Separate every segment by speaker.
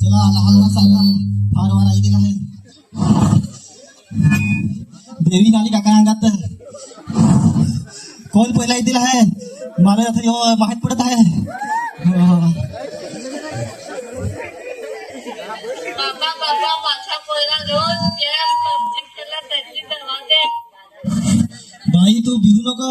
Speaker 1: चला लहान लहान सांगा फार वार ऐकलं आहे देवी नाली काका अंगात कोण पहिला येतील आहे मला आता माहित पडत आहे.
Speaker 2: बाबा बाबा माझा दे
Speaker 1: बाई तू भिवू नको।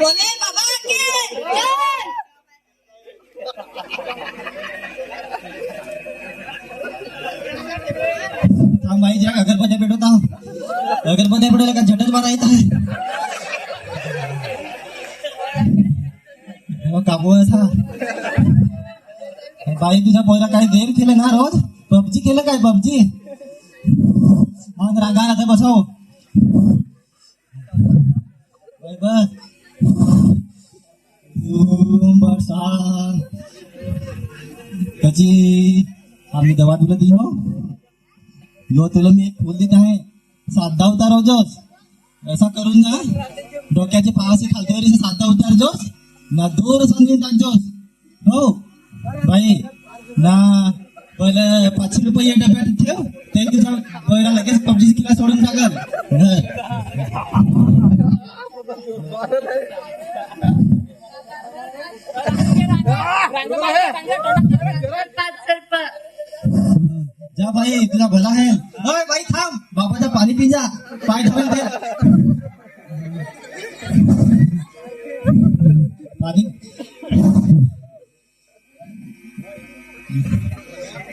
Speaker 3: बोले बाबा हम भाई
Speaker 1: जरा अगर बजे बैठो पेटवत अगर बजे बैठो लगा झटक मारा येत आहे? हो, मग काबू था. बाई तुझ्या पोयला काय गेम केलं ना रोज? पबजी केलं काय पबजी? मग रागा आता बसव. आम्ही दवा तुला दी हो यो तुला मी एक फुल देत साधा उतार हो जोस ऐसा करून ना डोक्याचे पावाचे खालतीवर साधा उतार जोस ना दूर समजून टाक जोस हो बाई ना पहिलं पाचशे रुपये डब्यात ठेव ते तुझा पहिला लगेच पबजी किला सोडून टाकल जा भाई इतना भला है। ओए भाई थाम। बाबा जा पानी पी जा। पाई थाम दे पानी।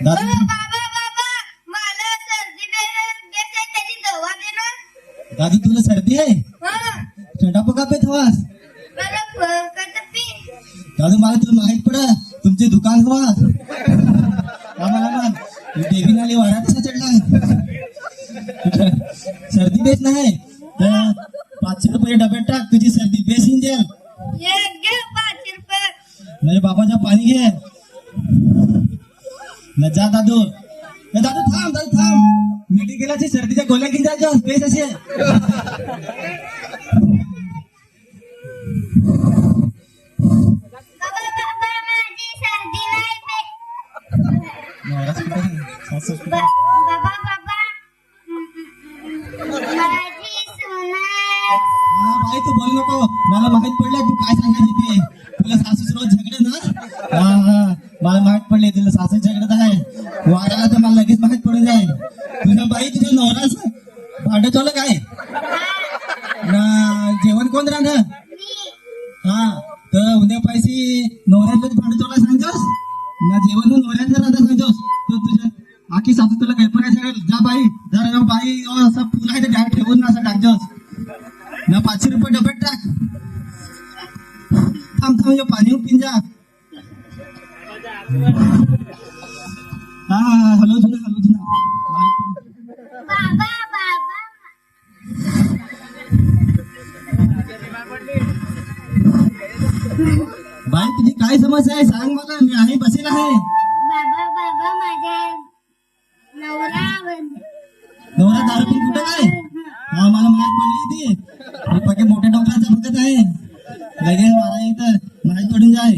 Speaker 1: दादी। दादी तुला सर्दी आहे
Speaker 3: हा
Speaker 1: चेंडा पका पेत हवास
Speaker 3: मला फरकत पी
Speaker 1: दादू मला तुला माहीत पड तुमचे दुकान हवास आम्हा देवी नाली वारा कसा चढला सर्दी बेस नाही. तर पाचशे रुपये डब्यात टाक तुझी सर्दी बेस येऊन जाईल.
Speaker 3: ये घे पाच रुपये.
Speaker 1: नाही बाबाचा पाणी घे. न जा दादू. दादू थांब दादू थांब. मेडिकलाची सर्दीच्या गोळ्या घेऊन जायच्या बेस असे काय तू बोल नको. मला माहीत पडलं तू काय सांगायची ते तुला सासू रोज झगडे ना? हा हा. मला माहीत पडले तुला सासू झगडत आहे. वाराला तर मला लगेच माहीत पडून जाईल. तुझ्या बाई तुझ्या नवराच भांडं चाललं काय? ना जेवण कोण राहणार? हा तर उद्या पैसे नवऱ्याचं भांडं चालला सांगतोस? ना जेवण तू समस्या आहे? सांग मला. मी आहे बसेल आहे.
Speaker 4: बाबा बाबा माझ्या नवरा
Speaker 1: नवरा दारू पिऊन कुठे काय हा. मला माहीत पडली ती मी पक्के मोठ्या डोंगराचा बघत आहे. लगेच मला इथं माहीत पडून जाय.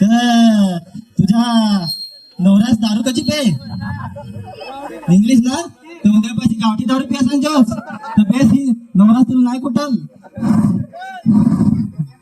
Speaker 1: तर तुझ्या नवऱ्यास दारू कशी पे? इंग्लिश ना? तर उद्यापाशी गावठी दारू पिया सांगतोस. तर बेस ही नवरा तुला नाही कुठल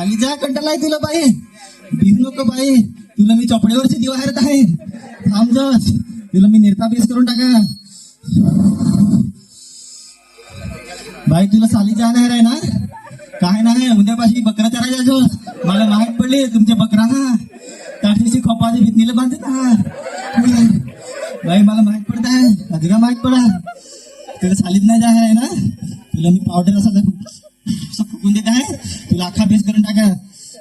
Speaker 4: साली
Speaker 1: जा कंटाळा आहे तुला बाई. भिज नको बाई. तुला मी चोपड्यावरची दिवा हरत आहे. थांब जस तुला मी निर्तापेस करून टाका. बाई तुला साली जा नाही आहे ना काय नाही उद्यापाशी बकरा चरायचा जो मला माहीत पडली तुमच्या बकरा ना काठीशी खोपाची भिंतीला बांधत हा. बाई मला माहीत पडत आहे. अधिका माहीत पडा. तुला सालीत नाही जाय आहे ना तुला मी पावडर असा असं फुकून देत आहे. लाखा बेस करून टाका।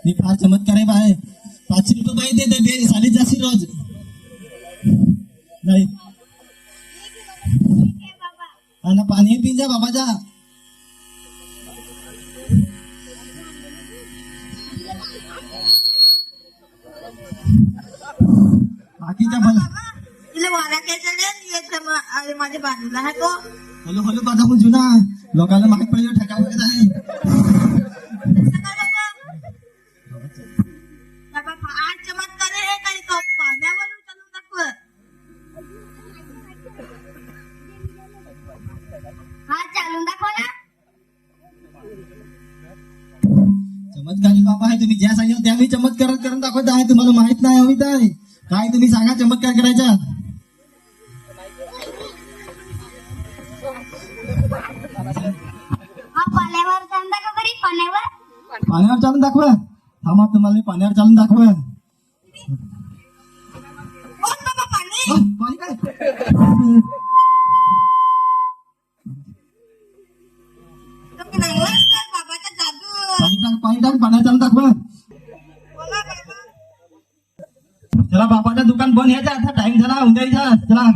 Speaker 1: मी फार चमत्कार आहे बाय पाचशे रुपये पाहिजे ते रोज। नाही। हाँ ना पाणी पिन जा बाबा जा। बाकीच्या
Speaker 3: मला माझ्या बाजूला
Speaker 1: हॅलो हॅलो पण जुना। लोकांना माहित पाहिजे आहे तुम्ही ज्या सांगितलं त्या मी चमत्कार करून दाखवत आहे. तुम्हाला माहीत नाही हवीत आहे. काय तुम्ही सांगा चमत्कार करायचा?
Speaker 4: पाण्यावर चालून दाखव बरी पाण्यावर.
Speaker 1: पाण्यावर चालून दाखवा. थांबा तुम्हाला मी पाण्यावर चालून दाखवा.
Speaker 3: पाणी.
Speaker 1: टाक पाणी टाक चालून दाखवा
Speaker 3: बोला बाबा
Speaker 1: चला बाबाचं दुकान बंद यायचं आता टाइम झाला उद्या चला.